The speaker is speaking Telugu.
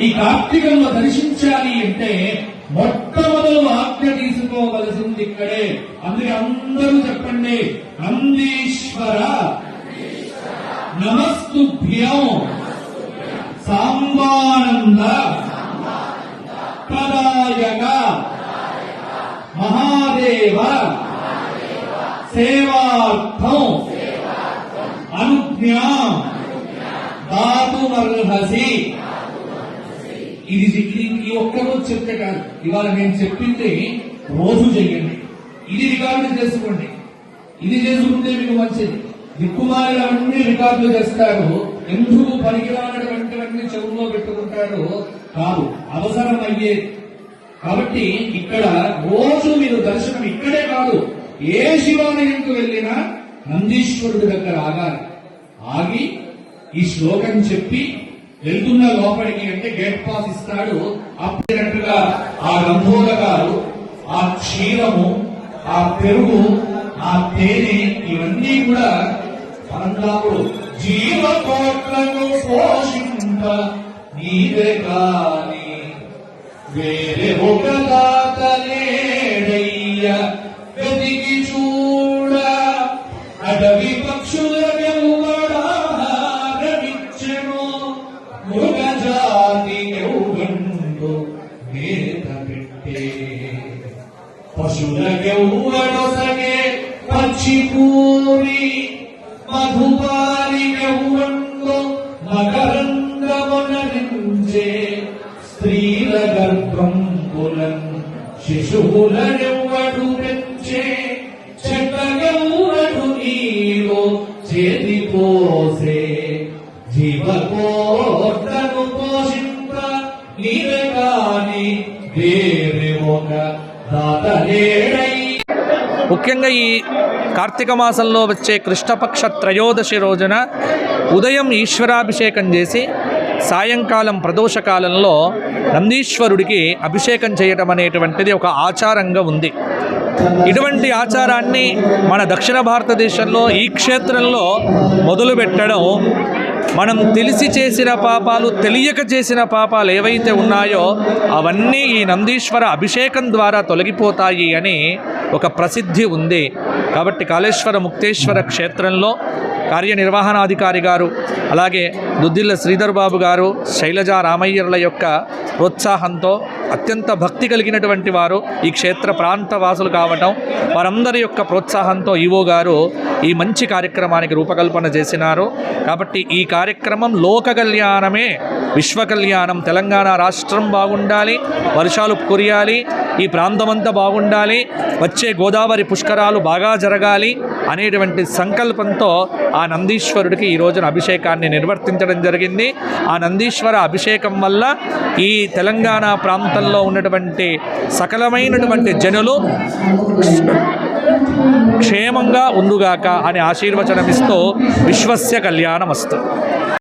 ఈ కార్తీకంలో దర్శించాలి అంటే మొట్టమొదలు ఆజ్ఞ తీసుకోవలసింది ఇక్కడే. అందుకే అందరూ చెప్పండి నందీశ్వర. నమస్తుభ్యం. సాంబానంద. ప్రదాయక మహాదేవ. సేవార్థం. అనుజ్ఞా. దాతుమర్హసి. ఇది ఈ ఒక్కరోజు చెప్తే కాదు. ఇవాళ నేను చెప్పింది రోజు చెయ్యండి ఇది రికార్డు చేసుకోండి. ఇది చేసుకుంటే మీకు మంచిది. దిక్కుమారులు అన్ని రికార్డులు చేస్తారు. ఎందుకు పనికిరానటువంటివన్నీ చెవుల్లో పెట్టుకుంటారు కాదు అవసరం అయ్యేది కాబట్టి ఇక్కడ రోజు మీరు దర్శనం ఇక్కడే కాదు ఏ శివాలయంకు వెళ్ళినా నందీశ్వరుడి దగ్గర ఆగాలి. ఆగి ఈ శ్లోకం చెప్పి వెళ్తున్న లోపలికి అంటే గేట్ పాస్ ఇస్తాడు. అప్పుడట్టుగా ఆ రంభోల గారు ఆ క్షీరము ఆ పెరుగు ఆ తేనె ఇవన్నీ కూడా పరందాపుడు జీవకోట్లను పోషింప నీవే కాని వేరే ఒక దాతలేడయ్య వెతికి చూడ. అడవి పక్షులకెవ్వడారమిచ్చెను మేత పెట్టే. పశులకెవ్వడొసగే పక్షి కూరి మధుపారికెవ్వండు మకరంగమునరించే స్త్రీల గర్భం పులన్ శిశువులనెవ్వడు పెంచే చెట్టగెవ్వడు నీలో చేతి పోసే జీవకోట ముఖ్యంగా ఈ కార్తీక మాసంలో వచ్చే కృష్ణపక్ష త్రయోదశి రోజున ఉదయం ఈశ్వరాభిషేకం చేసి సాయంకాలం ప్రదోషకాలంలో నందీశ్వరుడికి అభిషేకం చేయటం అనేటువంటిది ఒక ఆచారంగా ఉంది. ఇటువంటి ఆచారాన్ని మన దక్షిణ భారతదేశంలో ఈ క్షేత్రంలో మొదలుపెట్టడం మనం తెలిసి చేసిన పాపాలు తెలియక చేసిన పాపాలు ఏవైతే ఉన్నాయో అవన్నీ ఈ నందీశ్వర అభిషేకం ద్వారా తొలగిపోతాయి అని ఒక ప్రసిద్ధి ఉంది. కాబట్టి కాళేశ్వర ముక్తేశ్వర క్షేత్రంలో కార్యనిర్వహణాధికారి గారు అలాగే దుద్దిల్ల శ్రీధర్ బాబు గారు శైలజ రామయ్యర్ల యొక్క ప్రోత్సాహంతో అత్యంత భక్తి కలిగినటువంటి వారు ఈ క్షేత్ర ప్రాంత వాసులు కావటం వారందరి యొక్క ప్రోత్సాహంతో ఈవో గారు ఈ మంచి కార్యక్రమానికి రూపకల్పన చేసినారు. కాబట్టి ఈ కార్యక్రమం లోక కళ్యాణమే విశ్వ కళ్యాణం తెలంగాణ రాష్ట్రం బాగుండాలి వర్షాలు కురియాలి ఈ ప్రాంతమంతా బాగుండాలి. వచ్చే గోదావరి పుష్కరాలు బాగా జరగాలి అనేటువంటి సంకల్పంతో ఆ నందీశ్వరుడికి ఈ రోజున అభిషేకాన్ని నిర్వర్తించడం జరిగింది. ఆ నందీశ్వర అభిషేకం వల్ల ఈ తెలంగాణ ప్రాంతంలో ఉన్నటువంటి సకలమైనటువంటి జనులు క్షేమంగా ఉండుగాక అని ఆశీర్వచనమిస్తూ విశ్వస్య కళ్యాణమస్తు.